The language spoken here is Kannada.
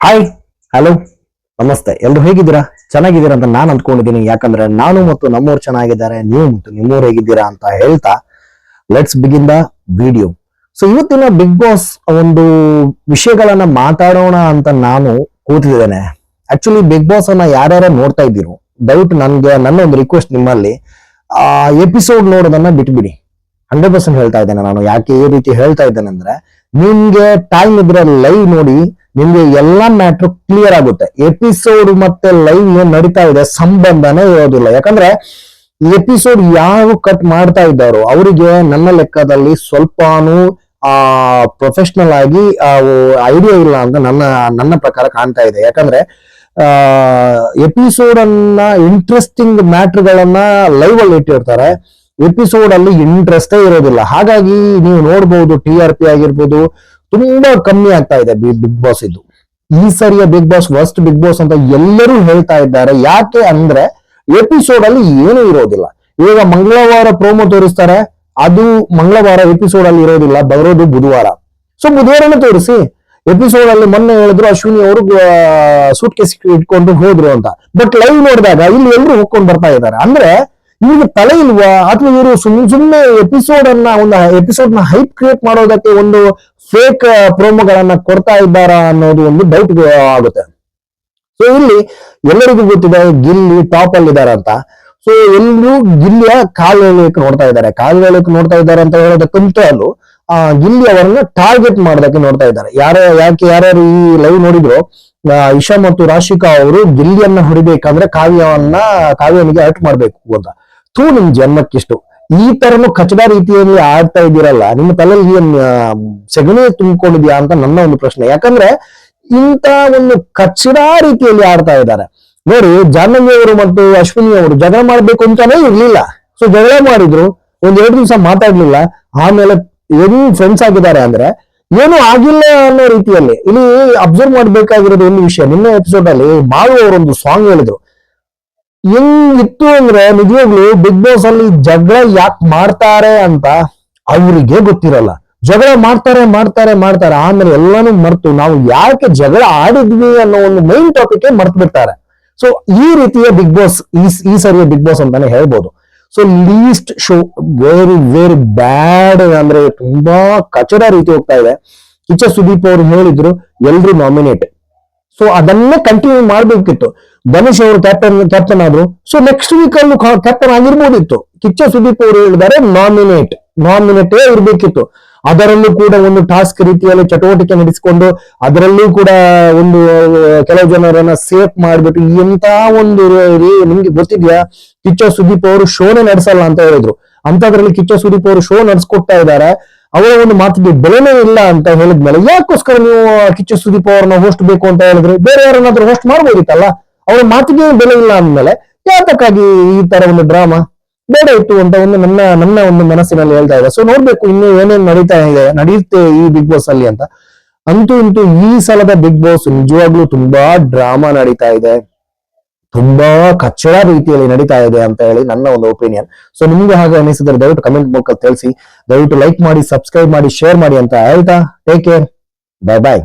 ಹಾಯ್ ಹಲೋ ನಮಸ್ತೆ. ಎಲ್ರು ಹೇಗಿದ್ದೀರಾ? ಚೆನ್ನಾಗಿದ್ದೀರಾ ಅಂತ ನಾನು ಅಂದ್ಕೊಂಡಿದ್ದೀನಿ. ಯಾಕಂದ್ರೆ ನಾನು ಮತ್ತು ನಮ್ಮೂರು ಚೆನ್ನಾಗಿದ್ದಾರೆ, ನೀವು ಮತ್ತು ನಿಮ್ಮೂರು ಹೇಗಿದ್ದೀರಾ ಅಂತ ಹೇಳ್ತಾ let's begin the video so ಇವತ್ತಿನ ಬಿಗ್ ಬಾಸ್ ಒಂದು ವಿಷಯಗಳನ್ನ ಮಾತಾಡೋಣ ಅಂತ ನಾನು ಕೂತಿದ್ದೇನೆ. ಆಕ್ಚುಲಿ ಬಿಗ್ ಬಾಸ್ ಅನ್ನ ಯಾರ್ಯಾರ ನೋಡ್ತಾ ಇದ್ದೀರೋ ದಯವಿಟ್ಟು ನನ್ಗೆ, ನನ್ನ ಒಂದು ರಿಕ್ವೆಸ್ಟ್ ನಿಮ್ಮಲ್ಲಿ, ಆ ಎಪಿಸೋಡ್ ನೋಡೋದನ್ನ ಬಿಟ್ಬಿಡಿ. ಹಂಡ್ರೆಡ್ ಪರ್ಸೆಂಟ್ ಹೇಳ್ತಾ ಇದ್ದೇನೆ ನಾನು. ಯಾಕೆ ಈ ರೀತಿ ಹೇಳ್ತಾ ಇದ್ದೇನೆ ಅಂದ್ರೆ, ನಿಮ್ಗೆ ಟೈಮ್ ಇದ್ರೆ ಲೈವ್ ನೋಡಿ ನಿಮ್ಗೆ ಎಲ್ಲಾ ಮ್ಯಾಟ್ರ್ ಕ್ಲಿಯರ್ ಆಗುತ್ತೆ. ಎಪಿಸೋಡ್ ಮತ್ತೆ ಲೈವ್ ಏನ್ ನಡೀತಾ ಇದೆ ಸಂಬಂಧನೇ ಇರೋದಿಲ್ಲ. ಯಾಕಂದ್ರೆ ಎಪಿಸೋಡ್ ಯಾರು ಕಟ್ ಮಾಡ್ತಾ ಇದ್ದಾರೋ ಅವರಿಗೆ ನನ್ನ ಲೆಕ್ಕದಲ್ಲಿ ಸ್ವಲ್ಪನೂ, ಆ ಪ್ರೊಫೆಷನಲ್ ಆಗಿ ಐಡಿಯಾ ಇಲ್ಲ ಅಂತ ನನ್ನ ನನ್ನ ಪ್ರಕಾರ ಕಾಣ್ತಾ ಇದೆ. ಯಾಕಂದ್ರೆ, ಆ ಎಪಿಸೋಡ್ ಅನ್ನ ಇಂಟ್ರೆಸ್ಟಿಂಗ್ ಮ್ಯಾಟ್ರ್ಗಳನ್ನ ಲೈವ್ ಅಲ್ಲಿ ಇಟ್ಟಿರ್ತಾರೆ. ಎಪಿಸೋಡ್ ಅಲ್ಲಿ ಇಂಟ್ರೆಸ್ಟೇ ಇರೋದಿಲ್ಲ. ಹಾಗಾಗಿ ನೀವು ನೋಡ್ಬೋದು ಟಿ ಆರ್ ಪಿ ಆಗಿರ್ಬೋದು ತುಂಬಾ ಕಮ್ಮಿ ಆಗ್ತಾ ಇದೆ ಬಿಗ್ ಬಾಸ್ ಇದು. ಈ ಸರಿಯ big boss worst big boss ಅಂತ ಎಲ್ಲರೂ ಹೇಳ್ತಾ ಇದ್ದಾರೆ. ಯಾಕೆ ಅಂದ್ರೆ ಎಪಿಸೋಡ್ ಅಲ್ಲಿ ಏನು ಇರೋದಿಲ್ಲ. ಈಗ ಮಂಗಳವಾರ ಪ್ರೋಮೋ ತೋರಿಸ್ತಾರೆ. ಅದು ಮಂಗಳವಾರ ಎಪಿಸೋಡ್ ಅಲ್ಲಿ ಇರೋದಿಲ್ಲ. ಬರೋದು ಬುಧವಾರ. ಸೊ ಬುಧವಾರನೇ ತೋರಿಸಿ. ಎಪಿಸೋಡ್ ಅಲ್ಲಿ ಮೊನ್ನೆ ಹೇಳಿದ್ರು ಅಶ್ವಿನಿ ಅವರು ಸೂಟ್ ಕೇಸ್ ಇಟ್ಕೊಂಡು ಹೋದ್ರು ಅಂತ. ಬಟ್ ಲೈವ್ ನೋಡಿದಾಗ ಇಲ್ಲಿ ಎಲ್ಲರೂ ಹೋಗ್ಕೊಂಡು ಬರ್ತಾ ಇದ್ದಾರೆ. ಅಂದ್ರೆ ಇವ್ರಿಗೆ ತಲೆ ಇಲ್ವಾ? ಅಥವಾ ಇವರು ಸುಮ್ ಸುಮ್ಮನೆ ಎಪಿಸೋಡ್ ಅನ್ನ, ಒಂದು ಎಪಿಸೋಡ್ನ ಹೈಪ್ ಕ್ರಿಯೇಟ್ ಮಾಡೋದಕ್ಕೆ ಒಂದು ಫೇಕ್ ಪ್ರೋಮೋಗಳನ್ನ ಕೊಡ್ತಾ ಇದ್ದಾರಾ ಅನ್ನೋದು ಒಂದು ಡೌಟ್ ಆಗುತ್ತೆ. ಸೊ ಇಲ್ಲಿ ಎಲ್ಲರಿಗೂ ಗೊತ್ತಿದೆ, ಗಿಲ್ಲಿ ಟಾಪ್ ಅಲ್ಲಿ ಅಂತ. ಸೊ ಎಲ್ಲರೂ ಗಿಲ್ಲಿಯ ಕಾಲ್ ಎಳೆಯಕ್ಕೆ ನೋಡ್ತಾ ಇದ್ದಾರೆ. ಕಾಲ್ ಎಳೆಯಕ್ಕೆ ನೋಡ್ತಾ ಇದ್ದಾರೆ ಅಂತ ಹೇಳೋದಕ್ಕಂತೂ ಅಲ್ಲೂ. ಆ, ಗಿಲ್ಲಿ ಅವರನ್ನ ಟಾರ್ಗೆಟ್ ಮಾಡೋದಕ್ಕೆ ನೋಡ್ತಾ ಇದ್ದಾರೆ. ಯಾರ, ಯಾಕೆ, ಯಾರ್ಯಾರು ಈ ಲೈವ್ ನೋಡಿದ್ರು ಇಶಾ ಮತ್ತು ರಾಶಿಕಾ ಅವರು ಗಿಲ್ಲಿಯನ್ನ ಹೊಡಿಬೇಕಂದ್ರೆ ಕಾವ್ಯವನ್ನ, ಕಾವ್ಯನಿಗೆ ಅಟ್ ಮಾಡ್ಬೇಕು ಅಂತ. ತೂ ನಿಮ್ ಜನ್ಮಕ್ಕಿಷ್ಟು. ಈ ತರನು ಕಚಡ ರೀತಿಯಲ್ಲಿ ಆಡ್ತಾ ಇದ್ದೀರಲ್ಲ, ನಿಮ್ಮ ತಲೆಯಲ್ಲಿ ಏನ್ ಸೆಗಣಿ ತುಂಬಿಕೊಂಡಿದ್ಯಾ ಅಂತ ನನ್ನ ಒಂದು ಪ್ರಶ್ನೆ. ಯಾಕಂದ್ರೆ ಇಂತ ಒಂದು ಕಚಡ ರೀತಿಯಲ್ಲಿ ಆಡ್ತಾ ಇದ್ದಾರೆ. ನೋಡಿ, ಜಾಹ್ನವಿ ಅವರು ಮತ್ತು ಅಶ್ವಿನಿ ಅವರು ಜಗಳ ಮಾಡ್ಬೇಕು ಅಂತಾನೆ ಇರ್ಲಿಲ್ಲ. ಸೊ ಜಗಳ ಮಾಡಿದ್ರು, ಒಂದ್ ಎರಡು ದಿವಸ ಮಾತಾಡ್ಲಿಲ್ಲ. ಆಮೇಲೆ ಏನು ಫ್ರೆಂಡ್ಸ್ ಆಗಿದ್ದಾರೆ ಅಂದ್ರೆ ಏನು ಆಗಿಲ್ಲ ಅನ್ನೋ ರೀತಿಯಲ್ಲಿ. ಇಲ್ಲಿ ಅಬ್ಸರ್ವ್ ಮಾಡ್ಬೇಕಾಗಿರೋದು ಒಂದು ವಿಷಯ. ನಿನ್ನೆ ಎಪಿಸೋಡ್ ಅಲ್ಲಿ ಮಾಳು ಅವರೊಂದು ಸಾಂಗ್ ಹೇಳಿದ್ರು. ಹೆಂಗಿತ್ತು ಅಂದ್ರೆ ನಿಜವಾಗ್ಲು ಬಿಗ್ ಬಾಸ್ ಅಲ್ಲಿ ಜಗಳ ಯಾಕೆ ಮಾಡ್ತಾರೆ ಅಂತ ಅವರಿಗೆ ಗೊತ್ತಿರಲ್ಲ. ಜಗಳ ಮಾಡ್ತಾರೆ ಮಾಡ್ತಾರೆ ಮಾಡ್ತಾರೆ. ಆಮೇಲೆ ಎಲ್ಲಾನು ಮರ್ತು ನಾವು ಯಾಕೆ ಜಗಳ ಆಡಿದ್ವಿ ಅನ್ನೋ ಒಂದು ಮೈನ್ ಟಾಪಿಕ್ ಮರ್ತು ಬಿಡ್ತಾರೆ. ಸೊ ಈ ರೀತಿಯ ಬಿಗ್ ಬಾಸ್ ಈ ಸರಿಯ ಬಿಗ್ ಬಾಸ್ ಅಂತಾನೆ ಹೇಳ್ಬೋದು. So least show very very bad ಅಂದ್ರೆ ತುಂಬಾ ಕಚಡ ರೀತಿ ಹೋಗ್ತಾ ಇದೆ. ಕಿಚ್ಚ ಸುದೀಪ್ ಅವರು ಹೇಳಿದ್ರು, ಎಲ್ರು ನಾಮಿನೇಟ್ ಸೊ ಅದನ್ನೇ ಕಂಟಿನ್ಯೂ ಮಾಡ್ಬೇಕಿತ್ತು. ಧನುಷ್ ಅವರು ಕ್ಯಾಪ್ಟನ್ ಕ್ಯಾಪ್ಟನ್ ಆದ್ರು. ಸೊ ನೆಕ್ಸ್ಟ್ ವೀಕ್ ಅಲ್ಲೂ ಕ್ಯಾಪ್ಟನ್ ಆಗಿರ್ಬೋದಿತ್ತು. ಕಿಚ್ಚ ಸುದೀಪ್ ಅವರು ಹೇಳಿದ್ದಾರೆ ನಾಮಿನೇಟ್ ನಾಮಿನೇಟೇ ಇರ್ಬೇಕಿತ್ತು. ಅದರಲ್ಲೂ ಕೂಡ ಒಂದು ಟಾಸ್ಕ್ ರೀತಿಯಲ್ಲಿ ಚಟುವಟಿಕೆ ನಡೆಸಿಕೊಂಡು, ಅದರಲ್ಲೂ ಕೂಡ ಒಂದು, ಕೆಲವು ಜನರನ್ನ ಸೇಫ್ ಮಾಡ್ಬಿಟ್ಟು, ಎಂತ ಒಂದು ನಿಮ್ಗೆ ಗೊತ್ತಿದ್ಯಾ? ಕಿಚ್ಚ ಸುದೀಪ್ ಅವರು ಶೋನೇ ನಡೆಸಲ್ಲ ಅಂತ ಹೇಳಿದ್ರು. ಅಂತದ್ರಲ್ಲಿ ಕಿಚ್ಚ ಸುದೀಪ್ ಅವರು ಶೋ ನಡೆಸ್ಕೊಡ್ತಾ ಇದ್ದಾರೆ. ಅವರ ಒಂದು ಮಾತಿಗೆ ಬೆಲೆನೇ ಇಲ್ಲ ಅಂತ ಹೇಳಿದ್ಮೇಲೆ ಯಾಕೋಸ್ಕರ ನೀವು ಕಿಚ್ಚ ಸುದೀಪ್ ಅವರನ್ನ ಹೋಸ್ಟ್ ಬೇಕು ಅಂತ ಹೇಳಿದ್ರೆ? ಬೇರೆ ಯಾರನ್ನಾದ್ರೂ ಹೋಸ್ಟ್ ಮಾಡ್ಬೋದಿತ್ತಲ್ಲ? ಅವರ ಮಾತಿಗೆ ಬೆಲೆ ಇಲ್ಲ ಅಂದ್ಮೇಲೆ ಯಾತಕ್ಕಾಗಿ ಈ ತರ ಒಂದು ಡ್ರಾಮಾ? ಬೇಡ ಇತ್ತು ಅಂತ ಒಂದು ನನ್ನ ನನ್ನ ಒಂದು ಮನಸ್ಸಿನಲ್ಲಿ ಹೇಳ್ತಾ ಇದೆ ಸೊ ನೋಡ್ಬೇಕು ಇನ್ನು ಏನೇನ್ ನಡೀತಾ ಇದೆ ನಡೆಯುತ್ತೆ ಈ ಬಿಗ್ ಬಾಸ್ ಅಲ್ಲಿ ಅಂತ. ಅಂತೂ ಇಂತೂ ಈ ಸಲದ ಬಿಗ್ ಬಾಸ್ ನಿಜವಾಗ್ಲೂ ತುಂಬಾ ಡ್ರಾಮಾ ನಡೀತಾ ಇದೆ. ತುಂಬಾ ಕಚ್ಚಡ ರೀತಿಯಲ್ಲಿ ನಡೀತಾ ಇದೆ ಅಂತ ಹೇಳಿ ನನ್ನ ಒಂದು ಒಪಿನಿಯನ್ ಸೊ ನಿಮ್ಗೆ ಹಾಗೆ ಅನಿಸಿದ್ರೆ ದಯವಿಟ್ಟು ಕಮೆಂಟ್ ಮೂಲಕ ತಿಳಿಸಿ. ದಯವಿಟ್ಟು ಲೈಕ್ ಮಾಡಿ ಸಬ್ಸ್ಕ್ರೈಬ್ ಮಾಡಿ ಶೇರ್ ಮಾಡಿ ಅಂತ ಹೇಳ್ತಾ. Take care bye bye